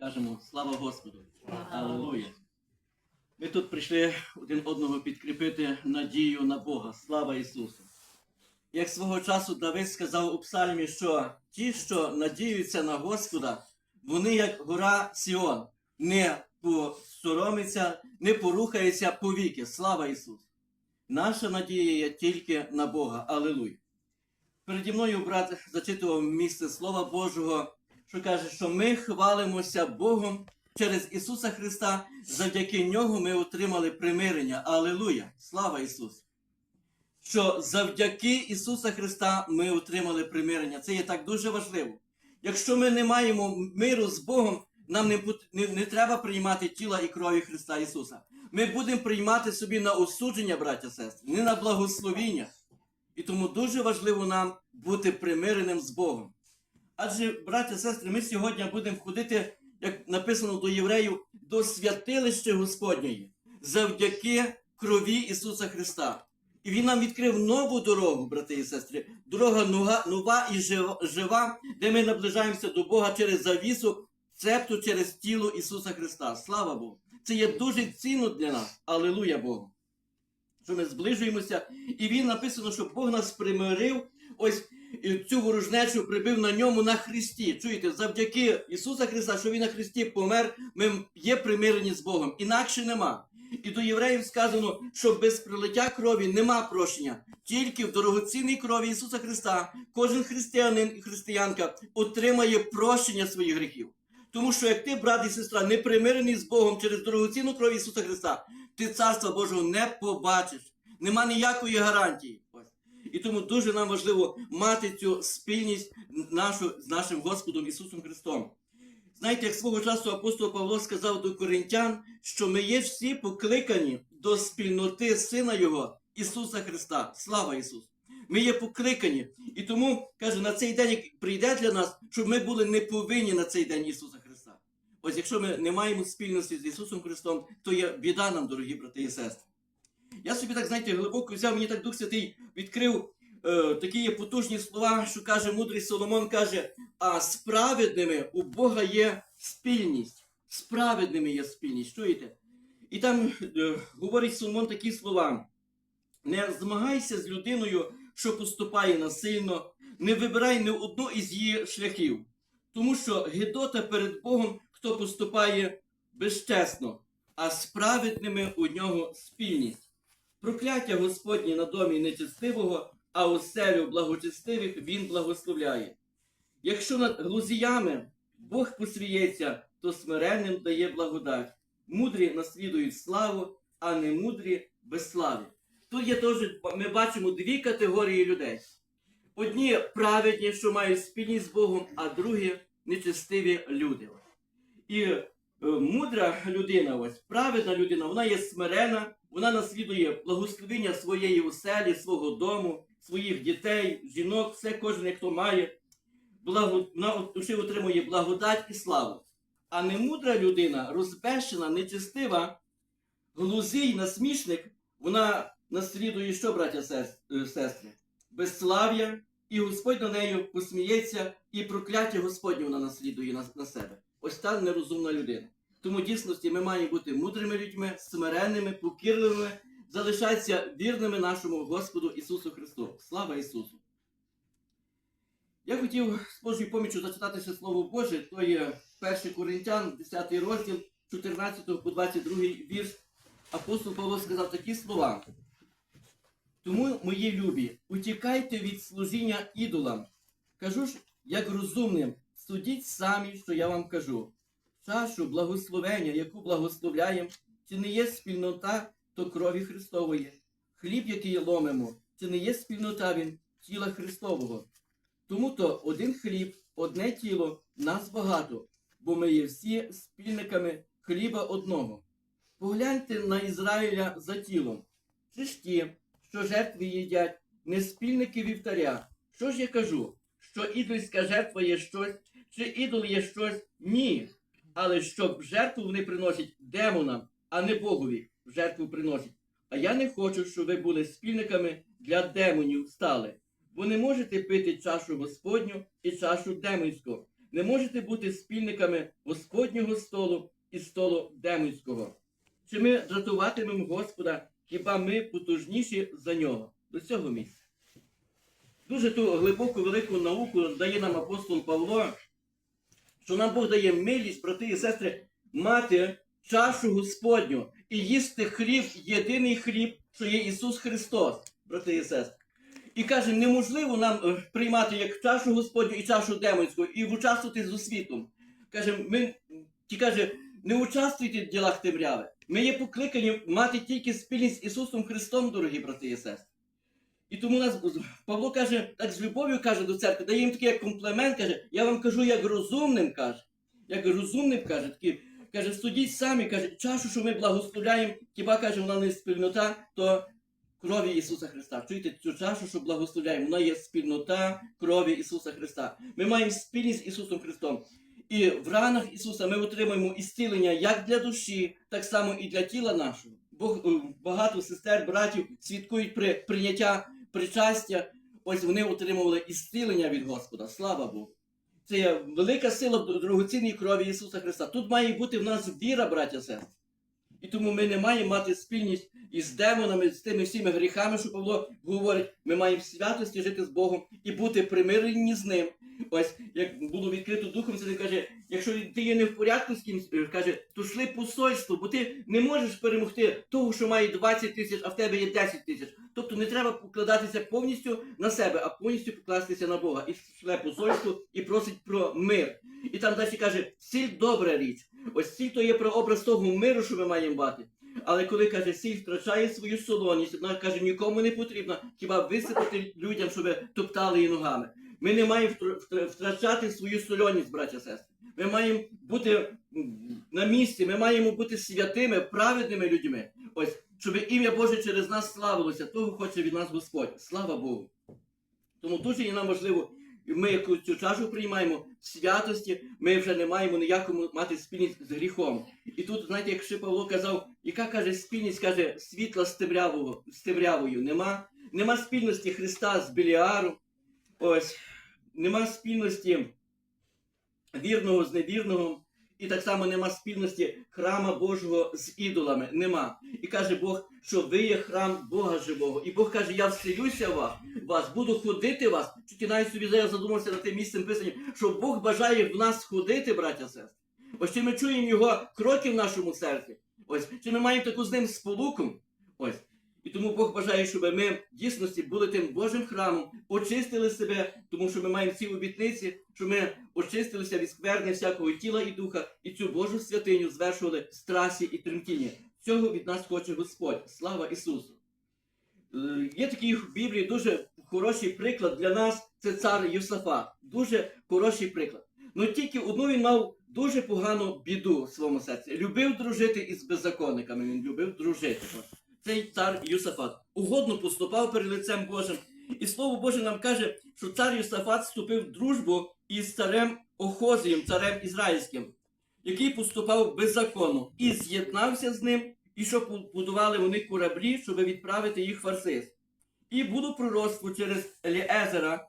Кажемо слава Господу. Аллилуйя. Ми тут прийшли один одного підкріпити надію на Бога. Слава Ісусу. Як свого часу Давид сказав у псальмі, що ті, що надіються на Господа, вони як гора Сіон, не посоромиться, не порухається повіки. Слава Ісусу! Наша надія є тільки на Бога. Аллилуйя. Переді мною брат зачитував місце Слова Божого, що каже, що ми хвалимося Богом через Ісуса Христа, завдяки нього ми отримали примирення. Алілуя! Слава Ісусу! Що завдяки Ісуса Христа ми отримали примирення. Це є так дуже важливо. Якщо ми не маємо миру з Богом, нам не, не, не треба приймати тіла і крові Христа Ісуса. Ми будемо приймати собі на осудження, браття сестри, не на благословіння. І тому дуже важливо нам бути примиреним з Богом. Адже, браття сестри, ми сьогодні будемо ходити, як написано до євреїв, до святилища Господньої завдяки крові Ісуса Христа. І Він нам відкрив нову дорогу, брати і сестри, дорога нова, і жива, де ми наближаємося до Бога через завісу, цепту через тіло Ісуса Христа. Слава Богу! Це є дуже цінно для нас. Алілуя Богу! Що ми зближуємося, і він написано, що Бог нас примирив, ось і цю ворожнечу прибив на ньому на Христі. Чуєте, завдяки Ісуса Христа, що Він на Христі помер, ми є примирені з Богом. Інакше нема. І до євреїв сказано, що без пролиття крові нема прощення. Тільки в дорогоцінній крові Ісуса Христа кожен християнин і християнка отримає прощення своїх гріхів. Тому що як ти, брат і сестра, не примирений з Богом через дорогоцінну кров Ісуса Христа, ти царства Божого не побачиш. Нема ніякої гарантії. І тому дуже нам важливо мати цю спільність нашу з нашим Господом Ісусом Христом. Знаєте, як свого часу апостол Павло сказав до коринтян, що ми є всі покликані до спільноти Сина Його, Ісуса Христа. Слава Ісусу! Ми є покликані. І тому, каже, на цей день прийде для нас, щоб ми були не повинні на цей день Ісуса Христа. Ось якщо ми не маємо спільності з Ісусом Христом, то є біда нам, дорогі брати і сестри. Я собі так, знаєте, глибоко взяв, мені так Дух Святий відкрив е, такі є потужні слова, що каже мудрий Соломон, каже, а справедними у Бога є спільність. Справедними є спільність. Чуєте? І там е, говорить Соломон такі слова: не змагайся з людиною, що поступає насильно, не вибирай ні одну із її шляхів, тому що гидота перед Богом, хто поступає безчесно, а справедними у нього спільність. Прокляття Господнє на домі нечестивого, а оселю благочестивих він благословляє. Якщо над глузіями Бог посміється, то смиренним дає благодать. Мудрі наслідують славу, а не мудрі безславі. Тут є теж, ми бачимо дві категорії людей. Одні праведні, що мають спільність з Богом, а другі нечестиві люди. І е, мудра людина, ось праведна людина, вона є смирена, вона наслідує благословення своєї оселі, свого дому, своїх дітей, жінок, все кожен, хто має. Благо, вона отримує благодать і славу. А немудра людина, розбещена, нечестива, глузий, насмішник, вона наслідує що, браття е, сестри? Безслав'я, і Господь на нею посміється, і прокляття Господнє вона наслідує на, на себе. Ось та нерозумна людина. Тому дійсності ми маємо бути мудрими людьми, смиренними, покірливими, залишатися вірними нашому Господу Ісусу Христу. Слава Ісусу! Я хотів з Божою поміччю зачитати ще Слово Боже, то є 1 Коринтян, 10 розділ, 14 по 22 вірш. Апостол Павло сказав такі слова. Тому, мої любі, утікайте від служіння ідолам. Кажу ж, як розумним, судіть самі, що я вам кажу. Чашу благословення, яку благословляємо, чи не є спільнота, то крові Христової. Хліб, який ломимо, чи не є спільнота він тіла Христового. Тому то один хліб, одне тіло, нас багато, бо ми є всі спільниками хліба одного. Погляньте на Ізраїля за тілом. Чи ж ті, що жертви їдять, не спільники вівтаря? Що ж я кажу? Що ідольська жертва є щось, чи ідол є щось? Ні. Але щоб жертву вони приносять демонам, а не Богові в жертву приносять. А я не хочу, щоб ви були спільниками для демонів стали. Бо не можете пити чашу Господню і чашу демонську. не можете бути спільниками Господнього столу і столу демонського. Чи ми дратуватимемо Господа, хіба ми потужніші за нього до цього місця? Дуже ту глибоку велику науку дає нам апостол Павло, що нам Бог дає милість, брати і сестри, мати чашу Господню і їсти хліб, єдиний хліб, що є Ісус Христос, брати і сестри. І каже, неможливо нам е, приймати як чашу Господню і чашу демонську, і участвувати з освітом. Каже, ми ті каже, не участвуйте в ділах темряви. Ми є покликані мати тільки спільність з Ісусом Христом, дорогі брати і сестри. І тому нас Павло каже, так з любов'ю каже до церкви, дає їм такий як комплімент, каже, я вам кажу як розумним, каже. Як розумним каже, такий, каже, судіть самі, каже, чашу, що ми благословляємо, хіба каже, вона не спільнота, то крові Ісуса Христа. Чуєте цю чашу, що благословляємо, вона є спільнота крові Ісуса Христа. Ми маємо спільність з Ісусом Христом. І в ранах Ісуса ми отримуємо ісцілення як для душі, так само і для тіла нашого. Бог е, багато сестер, братів свідкують при прийняття причастя. Ось вони отримували ісцілення від Господа. Слава Богу. Це є велика сила дорогоцінній крові Ісуса Христа. Тут має бути в нас віра, браття сестри. І тому ми не маємо мати спільність із демонами, з тими всіми гріхами, що Павло говорить. Ми маємо святості жити з Богом і бути примирені з ним. Ось як було відкрито духом, це каже, якщо ти є не в порядку з кимсь, е, каже, то шли посольство, бо ти не можеш перемогти того, що має 20 тисяч, а в тебе є 10 тисяч. Тобто не треба покладатися повністю на себе, а повністю покластися на Бога. І шле посольство і просить про мир. І там далі каже, сіль добра річ. Ось сіль то є прообраз того миру, що ми маємо мати. Але коли каже, сіль втрачає свою солоність, вона каже, нікому не потрібно, хіба висипати людям, щоб топтали її ногами. Ми не маємо втр- втр- втрачати свою сольоність, браття сестри. Ми маємо бути на місці, ми маємо бути святими, праведними людьми. Ось, щоб ім'я Боже через нас славилося, того хоче від нас Господь. Слава Богу. Тому дуже є нам важливо, ми яку цю чашу приймаємо в святості, ми вже не маємо ніякому мати спільність з гріхом. І тут, знаєте, як ще Павло казав, яка каже спільність, каже, світла з темрявою. Нема, нема спільності Христа з Біліаром. Ось, нема спільності вірного з невірного. І так само нема спільності храма Божого з ідолами. Нема. І каже Бог, що ви є храм Бога живого. І Бог каже, я вселюся в вас, вас, буду ходити в вас. Чуть навіть собі зараз задумався над тим місцем писання, що Бог бажає в нас ходити, браття сестри. Ось чи ми чуємо його кроки в нашому серці. Ось, чи ми маємо таку з ним сполуку. Ось. І тому Бог бажає, щоб ми в дійсності були тим Божим храмом, очистили себе, тому що ми маємо ці обітниці, що ми очистилися від скверни всякого тіла і духа, і цю Божу святиню звершували в страсі і тремтінні. Цього від нас хоче Господь. Слава Ісусу! Е, Є такий в Біблії дуже хороший приклад для нас. Це цар Юсафат. Дуже хороший приклад. Ну тільки одну він мав дуже погану біду в своєму серці. Любив дружити із беззаконниками. Він любив дружити. Цей цар Юсафат угодно поступав перед лицем Божим. І слово Боже нам каже, що цар Юсафат вступив в дружбу із царем Охозієм, царем Ізраїльським, який поступав беззаконно, і з'єднався з ним, і що будували вони кораблі, щоб відправити їх в Фарсис. І було пророцтво через Еліезера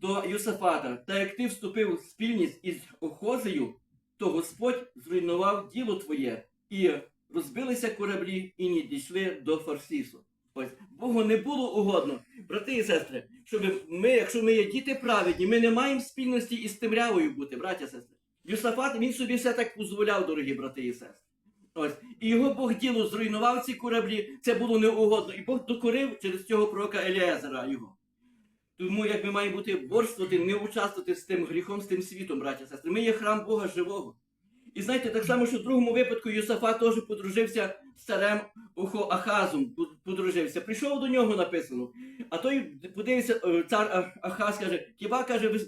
до Юсафата. Та як ти вступив в спільність із Охозею, то Господь зруйнував діло твоє, і розбилися кораблі і не дійшли до Фарсису. Ось Богу не було угодно, брати і сестри, щоб ми, якщо ми є діти праведні, ми не маємо спільності із темрявою бути, браття і сестри. Юсафат він собі все так дозволяв, дорогі брати і сестри. Ось. І його Бог діло зруйнував ці кораблі, це було неугодно. І Бог докорив через цього пророка Еліезера його. Тому як ми маємо бути борствувати, не участвувати з тим гріхом, з тим світом, браття і сестри. Ми є храм Бога живого. І знаєте, так само, що в другому випадку Йосафа теж подружився з царем Ахазом, подружився. Прийшов до нього написано. А той подивився, е, цар Ахаз каже, хіба каже ви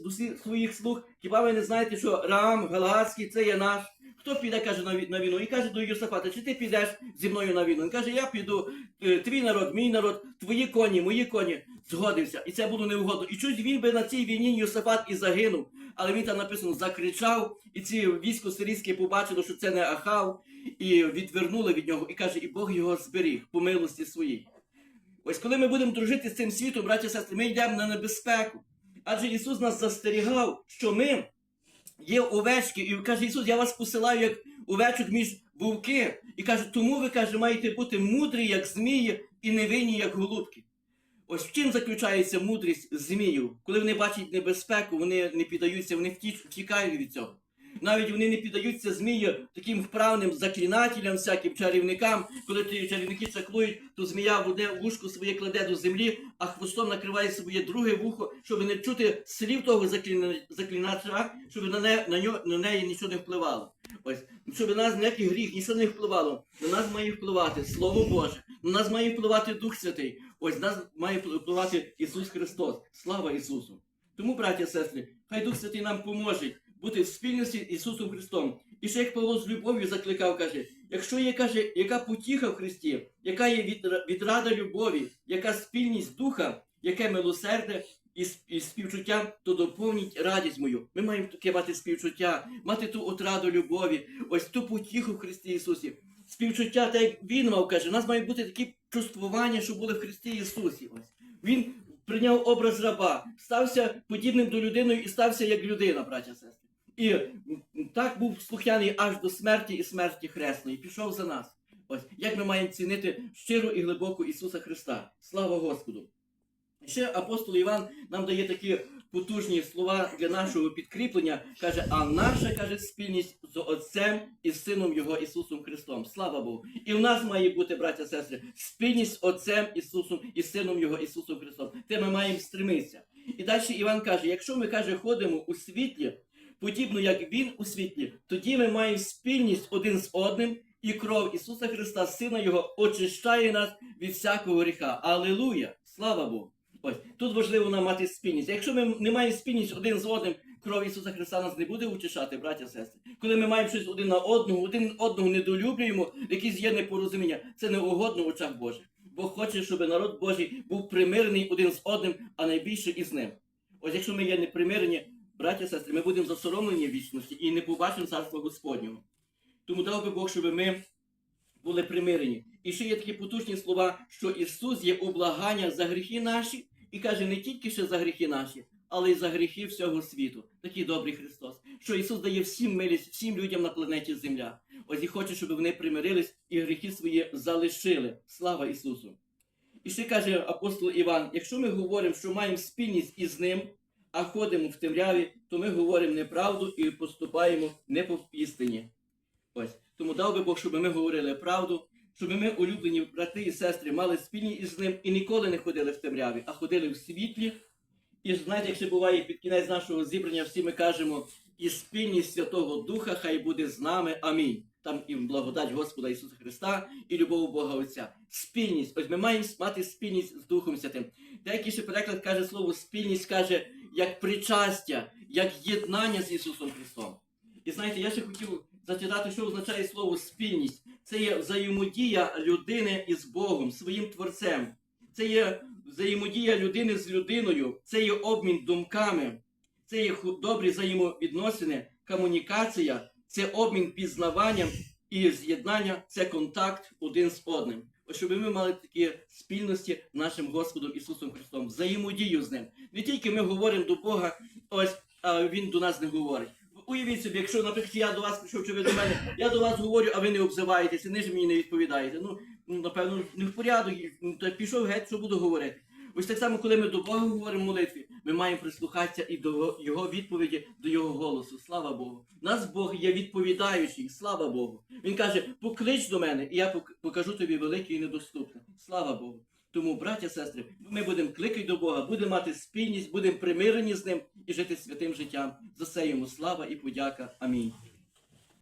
своїх слуг, хіба ви не знаєте, що Рам, Галаадський, це є наш? Хто піде, каже, на війну? І каже до Юсафата, чи ти підеш зі мною на війну? Він каже, я піду, е, твій народ, мій народ, твої коні, мої коні. Згодився. І це було неугодно. І чуть він би на цій війні Юсафат і загинув. Але він там написано закричав, і ці військо сирійське побачило, що це не Ахав, і відвернули від нього. І каже, і Бог його зберіг по милості своїй. Ось коли ми будемо дружити з цим світом, браті сестри, ми йдемо на небезпеку. Адже Ісус нас застерігав, що ми є овечки, і каже Ісус, я вас посилаю як овечок між вовки. І каже, тому ви каже, маєте бути мудрі, як змії, і невинні, як голубки. Ось в чим заключається мудрість змію? Коли вони бачать небезпеку, вони не піддаються, вони втікають від цього. Навіть вони не піддаються змії таким вправним заклинателям, всяким чарівникам. Коли ті чарівники чаклують, то змія в одне вушко своє кладе до землі, а хвостом накриває своє друге вухо, щоб не чути слів того закліна- заклинача, щоб на, не, на, нього, на неї нічого не впливало. Ось, щоб на нас ніякий гріх, нічого не впливало. На нас має впливати Слово Боже, на нас має впливати Дух Святий. Ось на нас має впливати Ісус Христос. Слава Ісусу! Тому, браття, сестри, хай Дух Святий нам поможе бути в спільності з Ісусом Христом. І ще як Павло з любов'ю закликав, каже, якщо є, каже, яка потіха в Христі, яка є відрада любові, яка спільність духа, яке милосерде і, співчуття, то доповніть радість мою. Ми маємо таке мати співчуття, мати ту отраду любові, ось ту потіху в Христі Ісусі. Співчуття, так як він мав, каже, у нас мають бути такі чувствування, що були в Христі Ісусі. Ось. Він прийняв образ раба, стався подібним до людини і стався як людина, браття сестри. І так був слухняний аж до смерті і смерті хресної. Пішов за нас. Ось як ми маємо цінити щиру і глибоку Ісуса Христа. Слава Господу! Ще апостол Іван нам дає такі потужні слова для нашого підкріплення. Каже, а наша каже спільність з Отцем і Сином Його Ісусом Христом. Слава Богу! І в нас має бути, браття сестри, спільність з Отцем Ісусом і Сином Його Ісусом Христом. Те ми маємо стремитися. І далі Іван каже: якщо ми каже, ходимо у світлі, подібно як Він у світлі, тоді ми маємо спільність один з одним, і кров Ісуса Христа, Сина Його, очищає нас від всякого гріха. Алілуя! Слава Богу! Ось тут важливо нам мати спільність. Якщо ми не маємо спільність один з одним, кров Ісуса Христа нас не буде утішати, браття сестри. Коли ми маємо щось один на одного, один одного недолюблюємо, якісь є непорозуміння, це не угодно в очах Божих. Бог хоче, щоб народ Божий був примирений один з одним, а найбільше із ним. Ось якщо ми є непримирені, браття сестри, ми будемо засоромлені в вічності і не побачимо царства Господнього. Тому дав би Бог, щоб ми були примирені. І ще є такі потужні слова, що Ісус є облагання за гріхи наші, і каже не тільки ще за гріхи наші, але й за гріхи всього світу. Такий добрий Христос. Що Ісус дає всім милість, всім людям на планеті Земля. Ось і хоче, щоб вони примирились і гріхи свої залишили. Слава Ісусу! І ще каже апостол Іван: якщо ми говоримо, що маємо спільність із ним, а ходимо в темряві, то ми говоримо неправду і поступаємо не по істині. Ось тому дав би Бог, щоб ми говорили правду, щоб ми, улюблені брати і сестри, мали спільні із ним і ніколи не ходили в темряві, а ходили в світлі. І знаєте, як ще буває під кінець нашого зібрання, всі ми кажемо, і спільність Святого Духа хай буде з нами. Амінь. Там і благодать Господа Ісуса Христа, і любов Бога Отця. Спільність. Ось ми маємо мати спільність з Духом Святим. Деякий ще переклад каже слово спільність, каже як причастя, як єднання з Ісусом Христом. І знаєте, я ще хотів зачитати, що означає слово спільність. Це є взаємодія людини із Богом, своїм Творцем. Це є взаємодія людини з людиною, це є обмін думками, це є добрі взаємовідносини, комунікація, це обмін пізнаванням і з'єднання, це контакт один з одним. Щоб ми мали такі спільності з нашим Господом Ісусом Христом, взаємодію з ним. Не тільки ми говоримо до Бога, ось а Він до нас не говорить. Уявіть собі, якщо, наприклад, я до вас прийшов, чи ви до мене, я до вас говорю, а ви не обзиваєтеся, не ж мені не відповідаєте. Ну, ну, напевно, не в порядок, ну, пішов геть, що буду говорити. Ось так само, коли ми до Бога говоримо в молитві, ми маємо прислухатися і до Його відповіді, до Його голосу. Слава Богу. Нас Бог є відповідаючий, слава Богу. Він каже: поклич до мене, і я покажу тобі велике і недоступне. Слава Богу. Тому, браття, сестри, ми будемо кликати до Бога, будемо мати спільність, будемо примирені з ним і жити святим життям. За це йому слава і подяка. Амінь.